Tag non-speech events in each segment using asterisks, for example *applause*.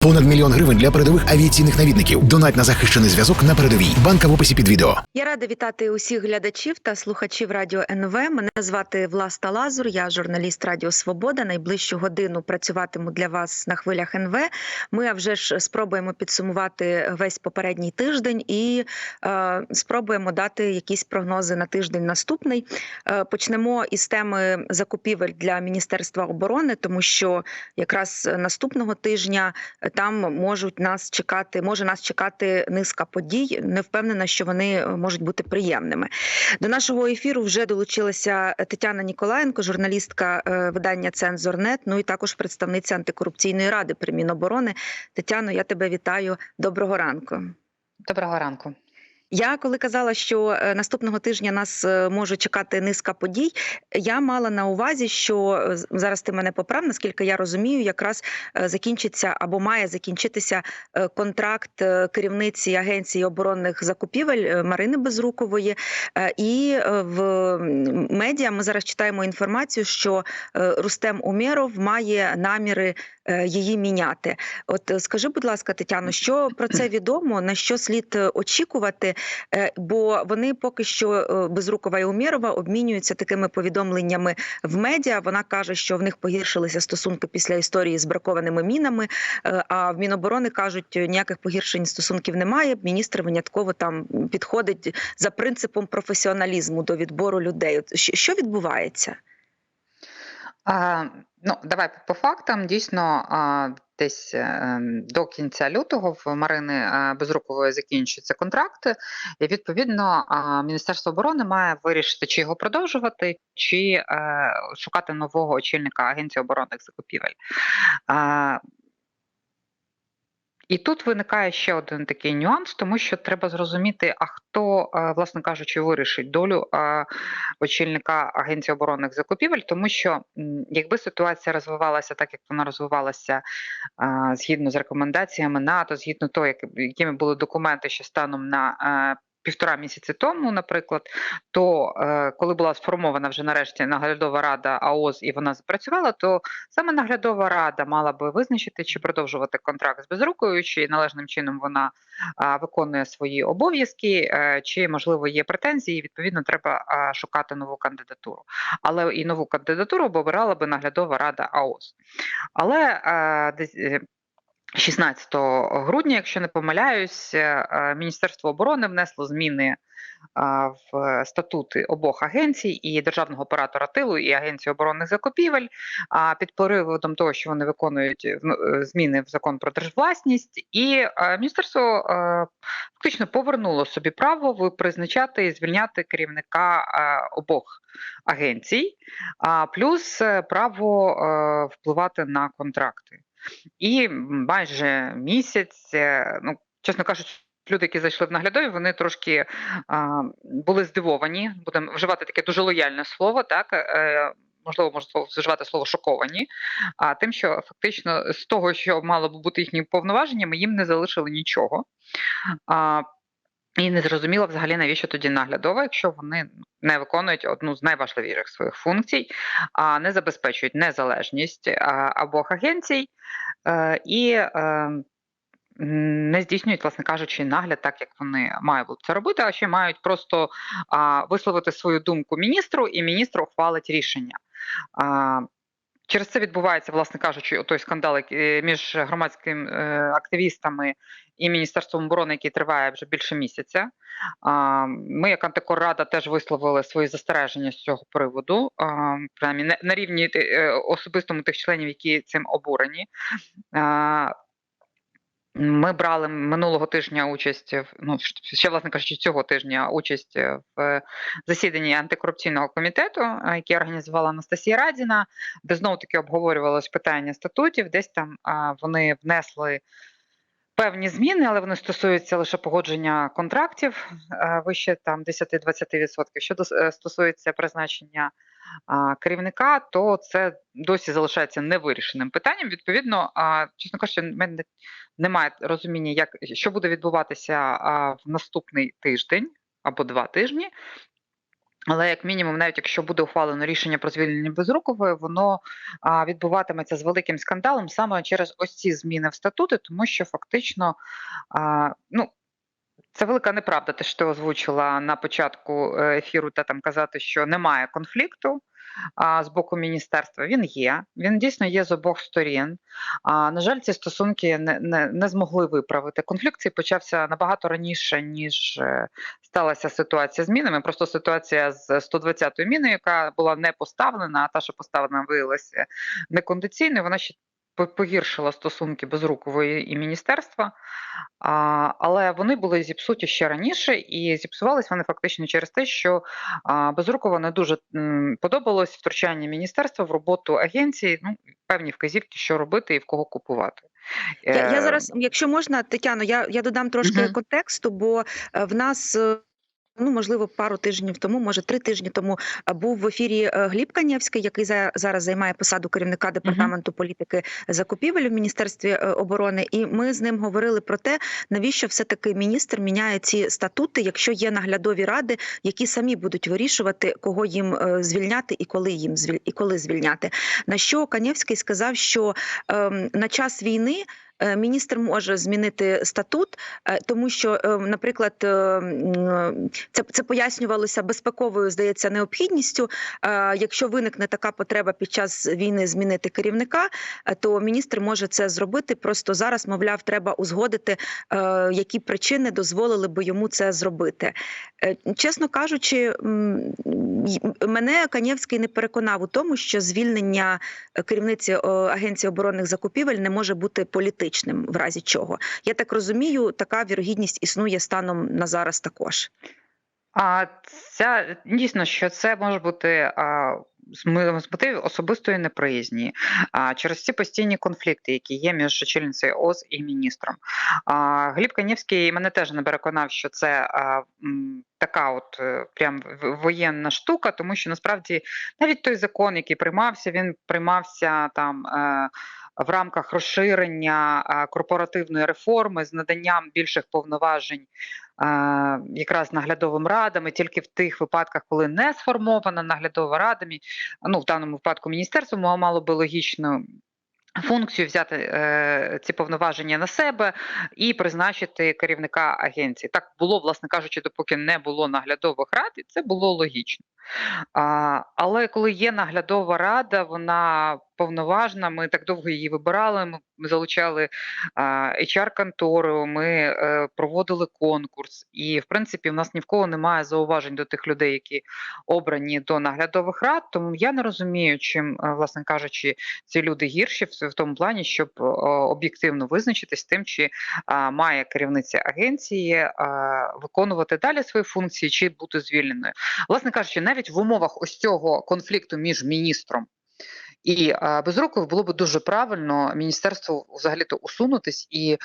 Понад мільйон гривень для передових авіаційних навідників. Донать на захищений зв'язок на передовій. Банка в описі під відео. Я рада вітати усіх глядачів та слухачів Радіо НВ. Мене звати Власта Лазур. Я журналіст Радіо Свобода. Найближчу годину працюватиму для вас на хвилях НВ. Ми вже ж спробуємо підсумувати весь попередній тиждень і е, спробуємо дати якісь прогнози на тиждень наступний. Е, почнемо із теми закупівель для Міністерства оборони, тому що якраз наступного тижня там можуть нас чекати, може нас чекати низка подій. Не впевнена, що вони можуть бути приємними. До нашого ефіру вже долучилася Тетяна Ніколаєнко, журналістка е, видання Цензорнет. Ну і також представниця антикорупційної ради при Міноборони. Тетяно, я тебе вітаю. Доброго ранку. Доброго ранку. Я коли казала, що е, наступного тижня нас е, може чекати низка подій, я мала на увазі, що е, зараз ти мене поправ, наскільки я розумію, якраз закінчиться або має закінчитися контракт керівниці агенції оборонних закупівель Марини Безрукової. І в медіа ми зараз читаємо інформацію, що Рустем Умєров має наміри її міняти. От скажи, будь ласка, Тетяно, що про це відомо? На що слід очікувати? Е, Бо вони поки що е, Безрукова і Умєрова обмінюються такими повідомленнями в медіа. Вона каже, що в них погіршилися стосунки після історії з бракованими мінами. е, А в Міноборони кажуть, ніяких погіршень стосунків немає. Міністр винятково там підходить за принципом професіоналізму до відбору людей. Що- відбувається? А, ну, давай по фактам. Дійсно, десь е, до кінця лютого в Марини е, Безрукової закінчуються контракти, і відповідно Міністерство оборони має вирішити, чи його продовжувати, чи е, шукати нового очільника Агенції оборонних закупівель. І тут виникає ще один такий нюанс, тому що треба зрозуміти, а хто, е, власне кажучи, вирішить долю е, очільника Агенції оборонних закупівель, тому що якби ситуація розвивалася так, як вона розвивалася е, згідно з рекомендаціями НАТО, згідно того, як, якими були документи що станом на півтора місяці тому, наприклад, то е, коли була сформована вже нарешті наглядова рада АОЗ і вона запрацювала, то саме наглядова рада мала би визначити, чи продовжувати контракт з безрукою, чи належним чином вона виконує свої обов'язки, е, чи можливо є претензії. і, Відповідно, треба шукати нову кандидатуру. Але і нову кандидатуру обирала би наглядова рада АОС. Але е, 16 грудня, якщо не помиляюсь, е, е, Міністерство оборони внесло зміни в статути обох агенцій і державного оператора тилу, і Агенції оборонних закупівель. А під приводом того, що вони виконують е, е, зміни в закон про держвласність, і е, міністерство е, фактично повернуло собі право призначати і звільняти керівника е, обох агенцій, а плюс е, право е, впливати на контракти. І майже місяць, е, ну чесно кажучи. Люди, які зайшли в наглядові, вони трошки а, були здивовані. Будемо вживати таке дуже лояльне слово, так е, можливо, можна вживати слово шоковані. А тим, що фактично з того, що мало б бути їхніми повноваженнями, їм не залишили нічого. А, і не зрозуміло взагалі, навіщо тоді наглядова, якщо вони не виконують одну з найважливіших своїх функцій, а не забезпечують незалежність а, обох агенцій е, і е, не здійснюють, власне кажучи, нагляд, так як вони мають це робити, а ще мають просто висловити свою думку міністру, і міністр ухвалить рішення. Через це відбувається, власне кажучи, той скандал між громадськими е, активістами і Міністерством оборони, який триває вже більше місяця. Ми, як антикоррада, теж висловили свої застереження з цього приводу, принаймні на- на рівні е, особистому тих членів, які цим обурені. Ми брали минулого тижня участь ну ще власне кажучи, цього тижня участь в засіданні антикорупційного комітету, е, який організувала Анастасія Радіна, де знову таки обговорювалось питання статутів. Десь там вони внесли певні зміни, але вони стосуються лише погодження контрактів е, вище там 10-20%. Щодо е, стосується призначення керівника, то це досі залишається невирішеним питанням. Відповідно, чесно кажучи, в мене немає розуміння, як що буде відбуватися в наступний тиждень або два тижні. Але як мінімум, навіть якщо буде ухвалено рішення про звільнення Безрукової, воно а, відбуватиметься з великим скандалом саме через ось ці зміни в статути, тому що фактично, а, ну. Це велика неправда, те, що ти озвучила на початку е, ефіру, та там казати, що немає конфлікту з боку міністерства. Він є, він дійсно є з обох сторін. А, на жаль, ці стосунки не, не, не змогли виправити. Конфлікт цей почався набагато раніше, ніж е, сталася ситуація з мінами. Просто ситуація з 120-ю міною, яка була не поставлена, а та, що поставлена, виявилася некондиційною, вона ще погіршила стосунки Безрукової і міністерства, а, але вони були зіпсуті ще раніше, і зіпсувались вони фактично через те, що а, Безрукова не дуже подобалось втручання міністерства в роботу агенції, ну певні вказівки, що робити і в кого купувати. Я, я Е, зараз, якщо можна, Тетяно, я, я додам трошки Мгм. контексту, бо е, в нас. Ну, можливо, пару тижнів тому, може три тижні тому, е, був в ефірі е, Гліб Канєвський, який за- зараз займає посаду керівника департаменту політики закупівель в міністерстві е, оборони. І ми з ним говорили про те, навіщо все таки міністр міняє ці статути, якщо є наглядові ради, які самі будуть вирішувати, кого їм звільняти і коли їм звіль... і коли звільняти. На що Канєвський сказав, що ем, на час війни. Е, Міністр може змінити статут, е, тому що, е, наприклад, це, це пояснювалося безпековою, здається, необхідністю. Якщо виникне така потреба під час війни змінити керівника, то міністр може це зробити. Просто зараз, мовляв, треба узгодити, які причини дозволили би йому це зробити. Чесно кажучи, мене Канєвський не переконав у тому, що звільнення е, керівниці агенції оборонних закупівель не може бути політичним, в разі чого. Я так розумію, така вірогідність існує станом на зараз також. А ця дійсно, що це може бути а, з мотивів особистої неприязні а, через ці постійні конфлікти, які є між очільницею ОЗ і міністром. А, Гліб Канівський мене теж не переконав, що це а, така от е, прям воєнна штука, тому що насправді навіть той закон, який приймався, він приймався там. Е, в рамках розширення корпоративної реформи з наданням більших повноважень якраз наглядовим радам, і тільки в тих випадках, коли не сформована наглядова радами, ну в даному випадку міністерство ма- мало би логічно. Функцію взяти е, ці повноваження на себе і призначити керівника агенції. Так було, власне кажучи, допоки не було наглядових рад, і це було логічно. А, але коли є наглядова рада, вона повноважна. Ми так довго її вибирали. Ми, залучали HR-контору, ми е, проводили конкурс. І, в принципі, в нас ні в кого немає зауважень до тих людей, які обрані до наглядових рад. Тому я не розумію, чим, е, власне кажучи, ці люди гірші в, тому плані, щоб об'єктивно визначитись тим, чи має керівниця агенції виконувати далі свої функції, чи бути звільненою. Власне кажучи, навіть в умовах ось цього конфлікту між міністром. І а, Безруковою було б дуже правильно міністерству взагалі-то усунутись і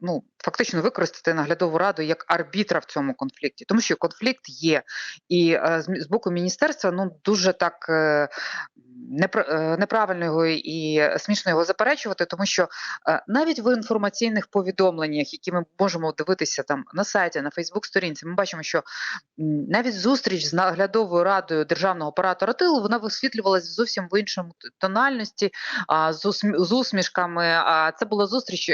ну, фактично використати наглядову раду як арбітра в цьому конфлікті, тому що конфлікт є, і а, з, боку міністерства ну дуже так е, е, неправильно його і смішно його заперечувати, тому що е, навіть в інформаційних повідомленнях, які ми можемо дивитися там на сайті, на Фейсбук-сторінці, ми бачимо, що навіть зустріч з наглядовою радою державного оператора тилу вона висвітлювалася зовсім в іншому тональності, з, усмі- з усмішками. А це була зустріч.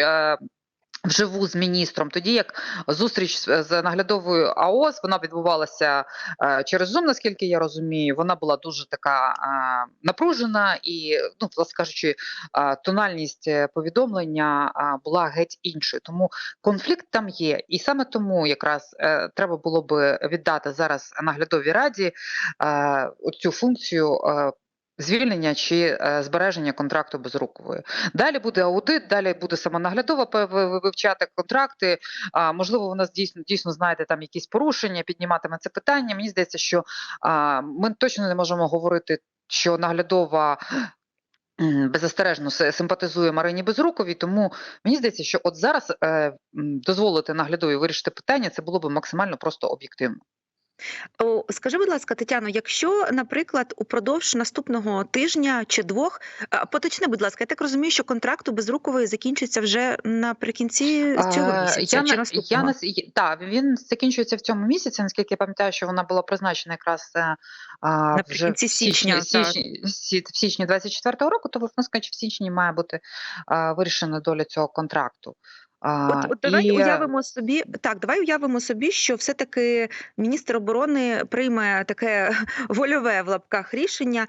Вживу з міністром, тоді як зустріч з наглядовою АОС вона відбувалася е, через Zoom, наскільки я розумію. Вона була дуже така е, напружена і, ну, власне кажучи, е, тональність повідомлення була геть іншою. Тому конфлікт там є, і саме тому якраз треба було би віддати зараз наглядовій раді оцю функцію. Звільнення чи е, збереження контракту безрукової. Далі буде аудит, далі буде самонаглядова вивчати контракти. А, можливо, нас дійсно дійсно знайде там якісь порушення, підніматиме це питання. Мені здається, що ми точно не можемо говорити, що наглядова. Беззастережно симпатизує Марині Безруковій, тому мені здається, що от зараз е, дозволити наглядові вирішити питання, це було б максимально просто об'єктивно. Скажи, будь ласка, Тетяно, якщо, наприклад, упродовж наступного тижня чи двох, поточни, будь ласка, я так розумію, що контракт у Безрукової закінчиться вже наприкінці цього місяця Я чи на я наступного? на так, він закінчується в цьому місяці. Наскільки я пам'ятаю, що вона була призначена якраз е, а, вже в Наприкінці січні, січня, січні, сі- в січні 24-го року, то власне в січні має бути а, вирішена доля цього контракту. От, от давай і, е, уявимо собі, так, давай уявимо собі, що все-таки міністр оборони прийме таке *laughs* вольове в лапках рішення,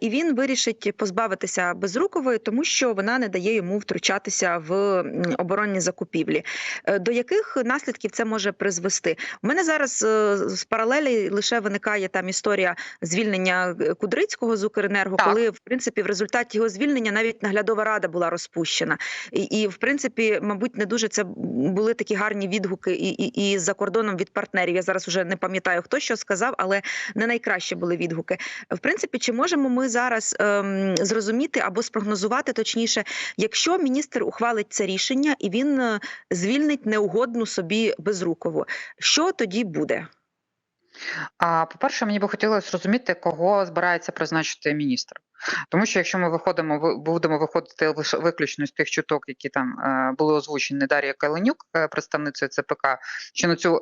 і він вирішить позбавитися Безрукової, тому що вона не дає йому втручатися в оборонні закупівлі. Е, До яких наслідків це може призвести? У мене зараз е, з паралелі лише виникає там історія звільнення е, Кудрицького з Укренерго, Так. коли в принципі в результаті його звільнення навіть наглядова рада була розпущена. І, і в принципі, мабуть, не дуже це були такі гарні відгуки і, і, і за кордоном від партнерів. Я зараз вже не пам'ятаю, хто що сказав, але не найкраще були відгуки. В принципі, чи можемо ми зараз ем, зрозуміти або спрогнозувати точніше, якщо міністр ухвалить це рішення і він е, звільнить неугодну собі безрукову, що тоді буде? А, по-перше, мені би хотілося розуміти, кого збирається призначити міністр. Тому що якщо ми виходимо, ви- будемо виходити виключно з тих чуток, які там е, були озвучені Дар'я Каленюк, е, представницею ЦПК, що на цю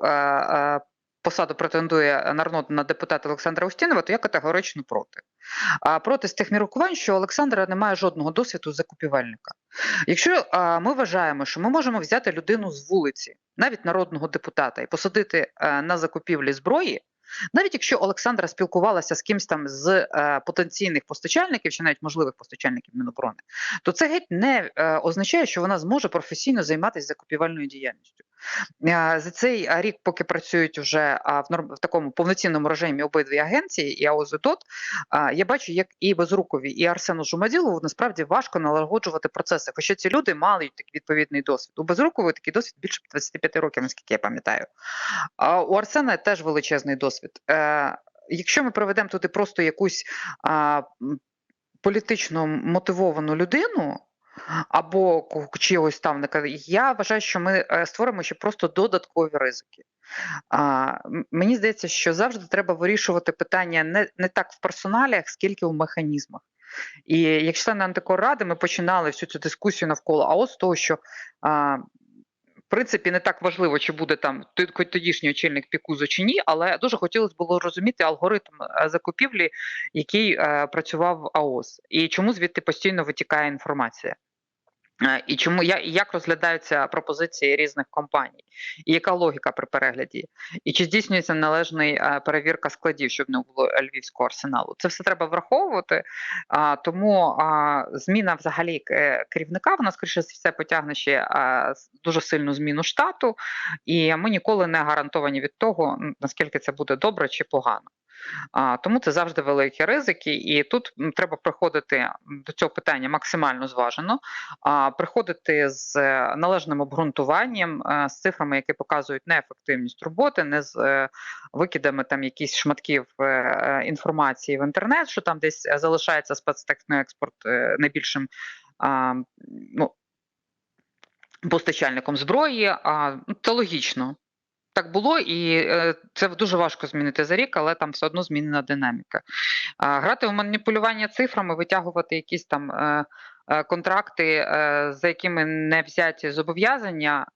посаду претендує народ на депутат Олександра Устінова, то я категорично проти. А проти з тих міркувань, що Олександра Олександра немає жодного досвіду закупівельника. Якщо а, ми вважаємо, що ми можемо взяти людину з вулиці, навіть народного депутата, і посадити а, на закупівлі зброї, навіть якщо Олександра спілкувалася з кимсь там з е, потенційних постачальників, чи навіть можливих постачальників Міноборони, то це геть не е, означає, що вона зможе професійно займатися закупівельною діяльністю. Е, За цей е, рік, поки працюють вже в, норм, в такому повноцінному режимі обидві агенції, і АОЗ і а, я бачу, як і Безрукові, і Арсену Жумаділову насправді важко налагоджувати процеси, хоча ці люди мали такий відповідний досвід. У Безрукової такий досвід більше 25 років, наскільки я пам'ятаю. А у Арсена теж величезний досвід. Е, якщо ми проведемо туди просто якусь а, політично мотивовану людину. Або чогось ставника, я вважаю, що ми е, створимо ще просто додаткові ризики. А, мені здається, що завжди треба вирішувати питання не, не так в персоналіях, скільки в механізмах. І як члени антикорради ми починали всю цю дискусію навколо АОС з того, що а, принципі не так важливо, чи буде там тодішній очільник Пікузу чи ні, але дуже хотілося було розуміти алгоритм е, закупівлі, який е, працював АОС, і чому звідти постійно витікає інформація. Е, І чому я як розглядаються пропозиції різних компаній, і яка логіка при перегляді, і чи здійснюється належний е, перевірка складів, щоб не було львівського арсеналу? Це все треба враховувати. Тому зміна взагалі е, керівника вона скоріше все потягне ще дуже сильну зміну штату, і ми ніколи не гарантовані від того, наскільки це буде добре чи погано. А, тому це завжди великі ризики, і тут треба приходити до цього питання максимально зважено, а, приходити з е, належним обґрунтуванням, е, з цифрами, які показують неефективність роботи, не з е, викидами там якісь шматків інформації в інтернет, що там десь залишається спецтекстний експорт е, найбільшим. Ну, постачальником зброї, а ну, це логічно. Так було, і е, це дуже важко змінити за рік, але там все одно змінена динаміка. Грати в маніпулювання цифрами, витягувати якісь там е, контракти, е, за якими не взяті зобов'язання,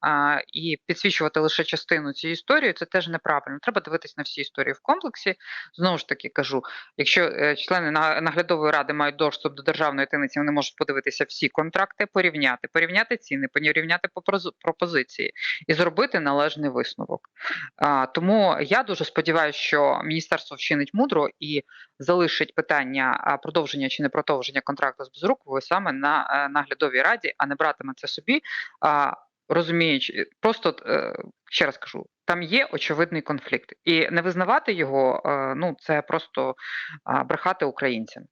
і підсвічувати лише частину цієї історії, це теж неправильно. Треба дивитись на всі історії в комплексі. Знову ж таки кажу, якщо е, члени на- наглядової ради мають доступ до державної таємниці, вони можуть подивитися всі контракти, порівняти, порівняти ціни, порівняти пропозиції і зробити належний висновок. Тому я дуже сподіваюся, що міністерство вчинить мудро і залишить питання продовження чи не продовження контракту з Безруковою саме на е, наглядовій раді, а не братиме це собі. Розуміючи, просто е, ще раз кажу, там є очевидний конфлікт, і не визнавати його е, ну це просто брехати українцям.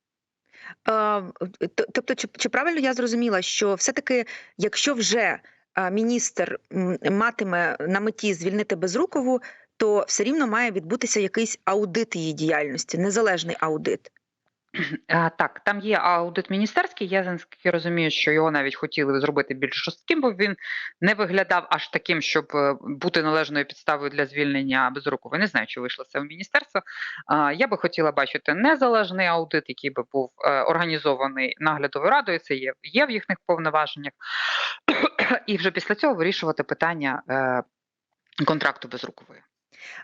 Тобто, чи, чи правильно я зрозуміла, що все-таки, якщо вже міністр матиме на меті звільнити Безрукову, то все рівно має відбутися якийсь аудит її діяльності, незалежний аудит. *clears throat* Так, там є аудит міністерський. Я наскільки розумію, що його навіть хотіли зробити більш жорстким, бо він не виглядав аж таким, щоб е, бути належною підставою для звільнення Безрукової. Не знаю, чи вийшло це в міністерство. Я би хотіла бачити незалежний аудит, який би був е, організований наглядовою радою. Це є, є в їхніх повноваженнях, *clears throat* і вже після цього вирішувати питання е, контракту Безрукової.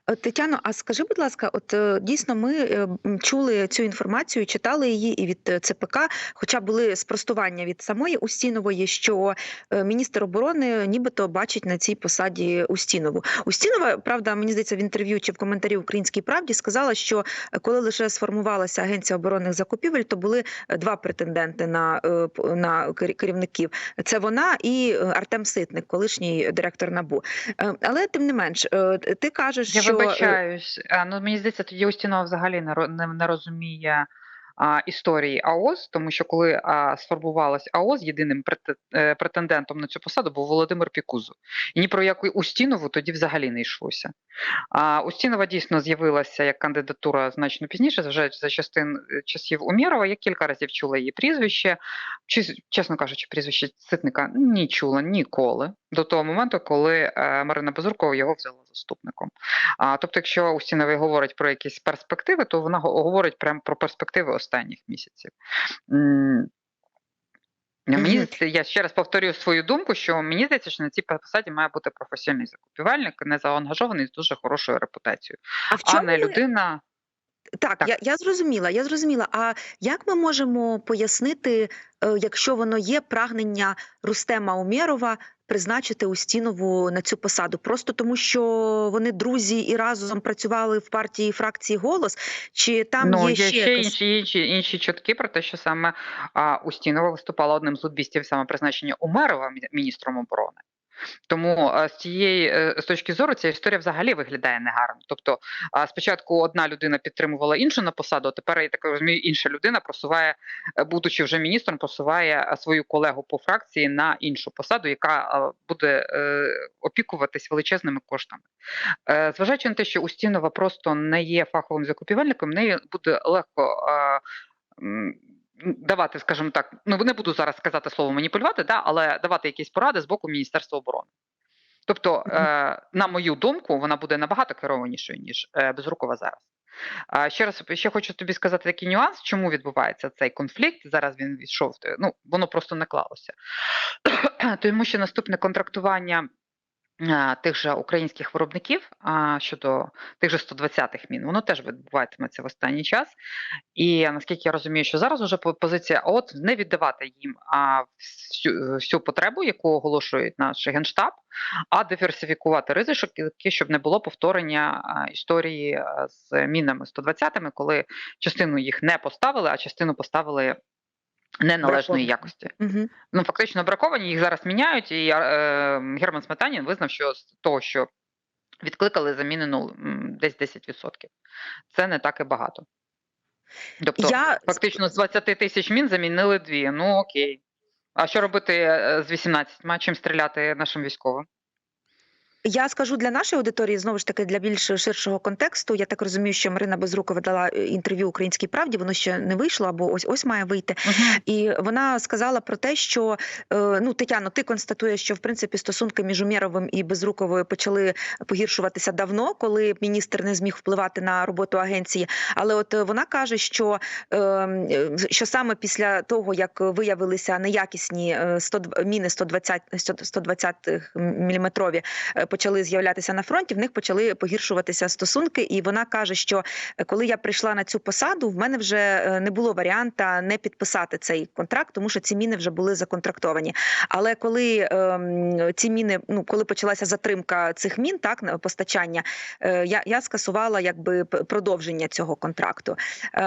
Е, Тетяно, а скажи, будь ласка, от е, дійсно ми е, чули цю інформацію, читали її і від ЦПК, хоча були спростування від самої Устінової, що міністр оборони нібито бачить на цій посаді Устінову. Устінова, правда, мені здається, в інтерв'ю чи в коментарі Українській правді сказала, що коли лише сформувалася агенція оборонних закупівель, то були два претенденти на, на керівників. Це вона і Артем Ситник, колишній директор НАБУ. Але тим не менш, ти кажеш, Я що е, вибачаюсь. А, Ну, мені здається, тоді Устінова взагалі не, не, не розуміє історії АОС, тому що коли сформувалась АОС, єдиним е, претендентом на цю посаду був Володимир Пікузов. І ні про яку Устінову тоді взагалі не йшлося. А, Устінова дійсно з'явилася як кандидатура значно пізніше, вже за частин е, часів Умєрова. Я кілька разів чула її прізвище. Чи, чесно кажучи, прізвище Ситника не чула ніколи до того моменту, коли е, Марина Безуркова його взяла заступником. А, тобто, якщо Устіновий говорить про якісь перспективи, то вона го- говорить прямо про перспективи останніх місяців. Мені здається, я ще раз повторюю свою думку, що мені здається, що на цій посаді має бути професійний закупівельник, незаангажований з дуже хорошою репутацією, А в а не людина. Так, Так. Я, я зрозуміла, я зрозуміла. А як ми можемо пояснити, е, якщо воно є прагнення Рустема Умєрова призначити Устінову на цю посаду? Просто тому, що вони друзі і разом працювали в партії фракції голос? Чи там ну, є, ще, якась... інші, інші, інші чутки про те, що саме а, Устінова виступала одним з лобістів саме призначення Умерова міністром оборони. Тому з цієї е, з точки зору ця історія взагалі виглядає негарно. Тобто, спочатку одна людина підтримувала іншу на посаду, а тепер я так розумію, інша людина просуває, е, будучи вже міністром, просуває свою колегу по фракції на іншу посаду, яка буде е, опікуватись величезними коштами. Зважаючи на те, що Устінова просто не є фаховим закупівельником, неї буде легко. Е, Давати, скажімо так, ну не буду зараз сказати слово маніпулювати, да, але давати якісь поради з боку Міністерства оборони. Тобто, е, на мою думку, вона буде набагато керованішою, ніж е, Безрукова зараз. А ще раз ще хочу тобі сказати такий нюанс, чому відбувається цей конфлікт. Зараз він відійшов. Ну воно просто не клалося. *clears throat* Тому що наступне контрактування тих же українських виробників а, щодо тих же 120-х мін, воно теж відбуватиметься в останній час. І наскільки я розумію, що зараз уже по- позиція ООН не віддавати їм всю, всю потребу, яку оголошують наш генштаб, а диверсифікувати ризики, щоб не було повторення історії з мінами 120-ми, коли частину їх не поставили, а частину поставили неналежної якості Угу. ну фактично браковані, їх зараз міняють, і е, Герман Сметанін визнав, що з того, що відкликали, замінено десь 10%. Це не так і багато. Тобто, Я фактично з 20 тисяч мін замінили дві. Ну окей. А що робити е, з 18? Чим стріляти нашим військовим? Я скажу для нашої аудиторії знову ж таки для більш ширшого контексту. Я так розумію, що Марина Безрукова дала е, інтерв'ю Українській правді. Воно ще не вийшло, або ось ось має вийти. І вона сказала про те, що е, ну Тетяно, ти констатуєш, що в принципі стосунки між Умєровим і Безруковою почали погіршуватися давно, коли міністр не зміг впливати на роботу агенції. Але от е, вона каже, що, що саме після того, як виявилися неякісні е, 100, міни 120 120 міліметрові, почали з'являтися на фронті, в них почали погіршуватися стосунки. І вона каже, що е, коли я прийшла на цю посаду, в мене вже е, не було варіанта не підписати цей контракт, тому що ці міни вже були законтрактовані. Але коли ем, ці міни, ну коли почалася затримка цих мін, так на постачання, е, я, я скасувала якби продовження цього контракту е,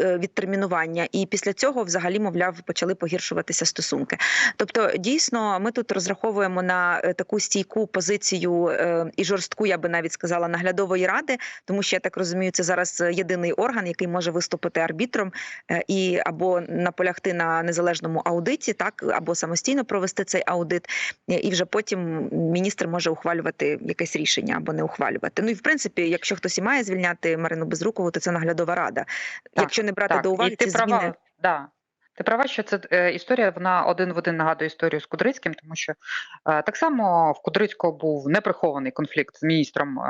е, відтермінування. І після цього, взагалі, мовляв, почали погіршуватися стосунки. Тобто, дійсно, ми тут розраховуємо на е, таку стійку позицію позицію е, і жорстку, я би навіть сказала, наглядової ради, тому що я так розумію, це зараз е, єдиний орган, який може виступити арбітром е, і або наполягти на незалежному аудиті, так або самостійно провести цей аудит, і вже потім міністр може ухвалювати якесь рішення або не ухвалювати. Ну і в принципі, якщо хтось і має звільняти Марину Безрукову, то це наглядова рада. якщо не брати так. до уваги і ти ці права, зміни. да. Ти права, що це е, історія, вона один в один нагадує історію з Кудрицьким, тому що е, так само в Кудрицького був неприхований конфлікт з міністром е,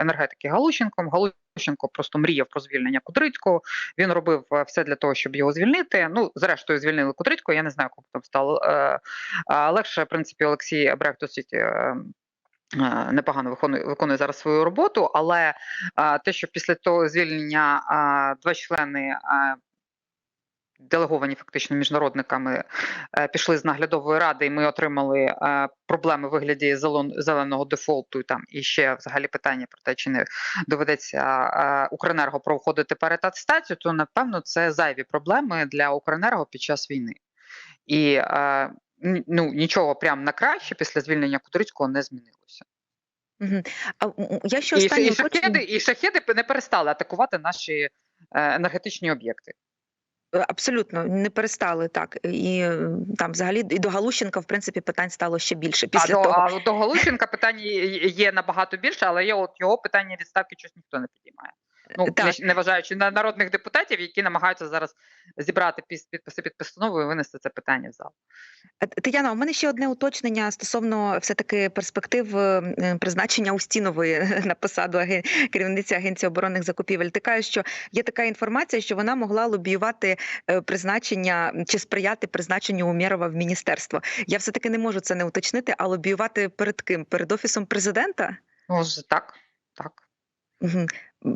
енергетики Галущенком. Галущенко просто мріяв про звільнення Кудрицького. Він робив е, все для того, щоб його звільнити. Ну, зрештою, звільнили Кудрицького. Я не знаю, кому там стало е, легше. В принципі, Олексій Абрех досить. Е, Непогано виконує виконує зараз свою роботу, але а, те, що після того звільнення а, два члени а, делеговані фактично міжнародниками, е, пішли з наглядової ради, і ми отримали е, проблеми в вигляді зеленого дефолту. І там і ще взагалі питання про те, чи не доведеться е, Укренерго проходити перетатстацію, то напевно це зайві проблеми для Укренерго під час війни. І ну, нічого прям на краще після звільнення Кудрицького не змінилося. А я ще І, і, шахеди, і шахеди не перестали атакувати наші енергетичні об'єкти. Абсолютно не перестали так, і е, там взагалі і до Галущенка, в принципі, питань стало ще більше після а, того. а до Галущенка питань є- є набагато більше, але є от його питання відставки щось ніхто не підіймає. Ну, Так. не, вважаючи на народних депутатів, які намагаються зараз зібрати підписи під постановою і винести це питання в зал. Е, Тетяна, у мене ще одне уточнення стосовно все-таки перспектив е, призначення Устінової на посаду керівниці Агенції оборонних закупівель. Ти кажеш, що є така інформація, що вона могла лобіювати е, призначення чи сприяти призначенню Умєрова в міністерство. Я все-таки не можу це не уточнити, а лобіювати перед ким? Перед офісом президента? Ну, так, так.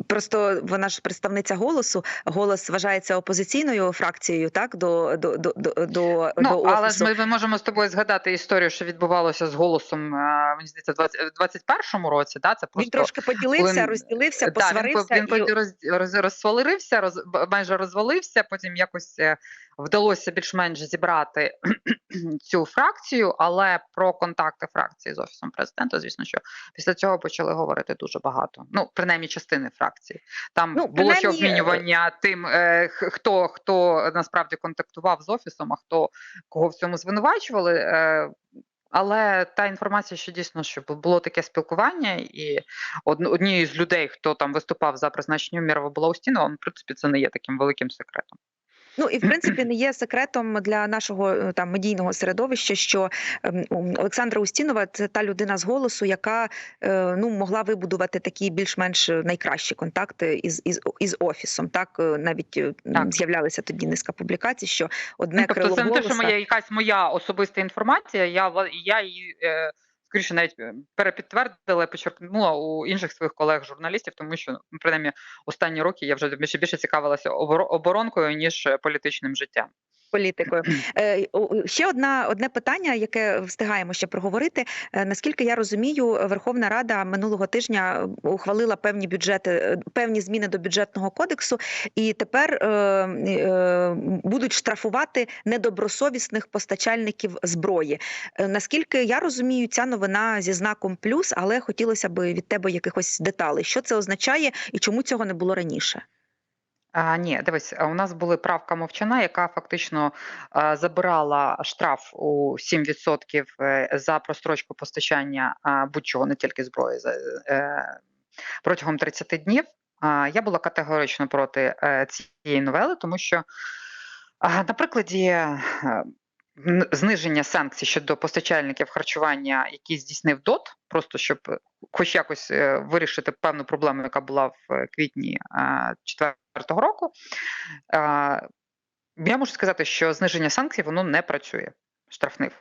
Просто вона ж представниця голосу. Голос вважається опозиційною фракцією, так до до до до, Ну, до але ж ми, ми можемо з тобою згадати історію, що відбувалося з голосом, е, мені здається, в 21-му році. Да? Це Він трошки поділився, коли- розділився, Да, він, посварився. по- він і... роз, роз, розсвалився, роз, майже розвалився. Потім якось е, вдалося більш-менш зібрати *clears throat* цю фракцію, але про контакти фракції з офісом президента, звісно, що після цього почали говорити дуже багато. Ну, принаймні, частини фракції. Там Ну, було ще обмінювання тим, е, хто хто насправді контактував з офісом, а хто кого в цьому звинувачували. Е, але та інформація, що дійсно що було таке спілкування, і однією з людей, хто там виступав за призначення Мірова була Устінова, ну, в принципі, це не є таким великим секретом. Ну і в принципі не є секретом для нашого е, там медійного середовища, що ем, Олександра Устінова це та людина з голосу, яка е, ну могла вибудувати такі більш-менш найкращі контакти із із, із офісом. Так е, навіть Так. з'являлися тоді низка публікацій, що одне Ну, тобто, крило це не те, що моя якась моя особиста інформація. Я я її е, скоріше навіть е, перепідтвердила, почерпнула у інших своїх колег-журналістів, тому що ну, принаймні останні роки я вже більше більше цікавилася оборо- оборонкою ніж е, політичним життям. Політикою. Е, Ще одна одне питання, яке встигаємо ще проговорити. Е, Наскільки я розумію, Верховна Рада минулого тижня ухвалила певні бюджети, е, певні зміни до бюджетного кодексу, і тепер будуть штрафувати недобросовісних постачальників зброї. Наскільки я розумію, ця новина зі знаком плюс, але хотілося б від тебе якихось деталей. Що це означає і чому цього не було раніше? А, ні, дивись, у нас була правка мовчана, яка фактично а, забирала штраф у 7% е, за прострочку постачання а, будь-чого, не тільки зброї, за, е, протягом 30 днів. А, я була категорично проти е, цієї новели, тому що а, на прикладі е, зниження санкцій щодо постачальників харчування, які здійснив ДОТ, просто щоб е, хоч якось е, вирішити певну проблему, яка була в е, квітні 2004 року. Я можу сказати, що зниження санкцій воно не працює. Штрафних.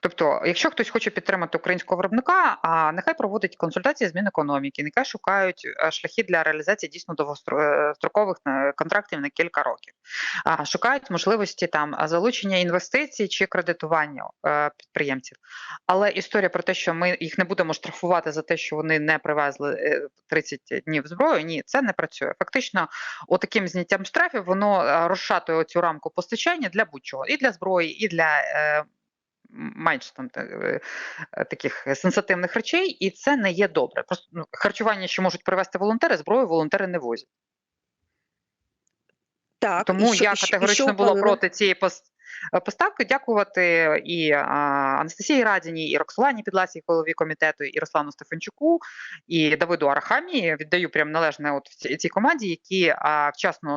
Тобто, якщо хтось хоче підтримати українського виробника, а нехай проводить консультації з Мінекономіки, нехай шукають е, шляхи для реалізації дійсно довгострокових е, контрактів на кілька років, а шукають можливості там залучення інвестицій чи кредитування е, підприємців. Але історія про те, що ми їх не будемо штрафувати за те, що вони не привезли е, 30 днів зброю, ні, це не працює. Фактично, отаким зняттям штрафів воно е, розшатує цю рамку постачання для будь-чого і для зброї, і для. Е, м- менш там та- е, е, таких сенситивних речей, і це не є добре. Просто ну, харчування ще можуть привезти волонтери, зброю волонтери не возять. Так, Тому і що, я і що- і категорично що була проти цієї пос- е, поставки. Дякувати і а, Анастасії Радіній, і Роксолані Підласій, голові комітету, і Руслану Стефанчуку, і Давиду Арахамі. Віддаю прям належне от в цій, цій команді, які а, вчасно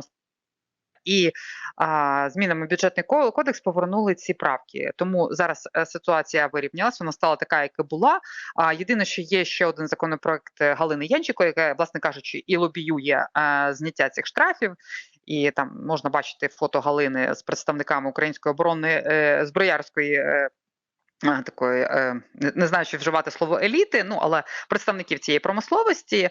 і а, змінами бюджетний ко- кодекс повернули ці правки. Тому зараз е, ситуація вирівнялася, вона стала така, яка була. А єдине, що є ще один законопроект Галини Янченко, яка, власне кажучи, і лобіює е, зняття цих штрафів. І там можна бачити фото Галини з представниками української оборони е, зброярської. Е, е, Такої не знаю, чи вживати слово еліти, ну але представників цієї промисловості.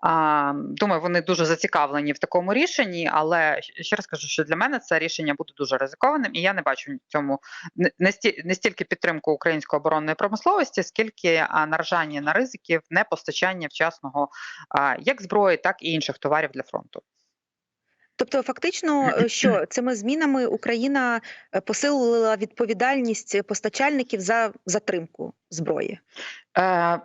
А, думаю, вони дуже зацікавлені в такому рішенні, але ще раз кажу, що для мене це рішення буде дуже ризикованим, і я не бачу в цьому не, не, сті, не стільки підтримку української оборонної промисловості, скільки наражання на ризиків, непостачання вчасного як зброї, так і інших товарів для фронту. Тобто, фактично, е, що цими змінами Україна е, посилила відповідальність постачальників за затримку зброї. Е,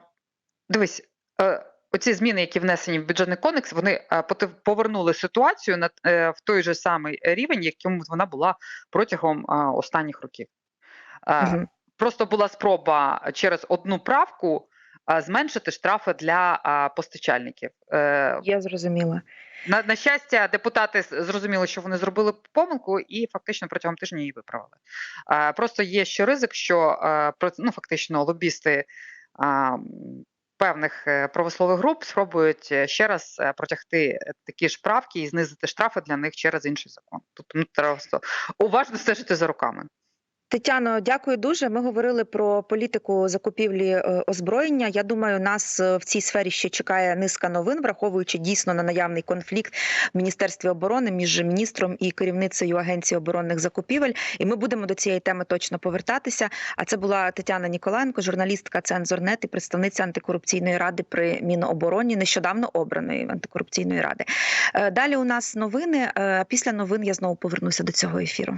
дивись, е, оці зміни, які внесені в бюджетний кодекс, вони е, повернули ситуацію на е, в той же самий рівень, яким вона була протягом е, останніх років. Мгм. Просто була спроба через одну правку зменшити штрафи для постачальників. Я зрозуміла. на, на щастя, депутати зрозуміли, що вони зробили помилку, і фактично протягом тижня її виправили. Е, просто є ще ризик, що ну, фактично лобісти певних е, правослових груп спробують е, ще раз е, протягти такі ж правки і знизити штрафи для них через інший закон. Тобто ну, треба уважно стежити за руками. Тетяно, дякую дуже. Ми говорили про політику закупівлі е, озброєння. Я думаю, нас е, в цій сфері ще чекає низка новин, враховуючи дійсно на наявний конфлікт в міністерстві оборони між міністром і керівницею агенції оборонних закупівель. І ми будемо до цієї теми точно повертатися. А це була Тетяна Ніколенко, журналістка Цензорнет і представниця антикорупційної ради при Мінобороні, нещодавно обраної антикорупційної ради. Е, Далі у нас новини. Після новин я знову повернуся до цього ефіру.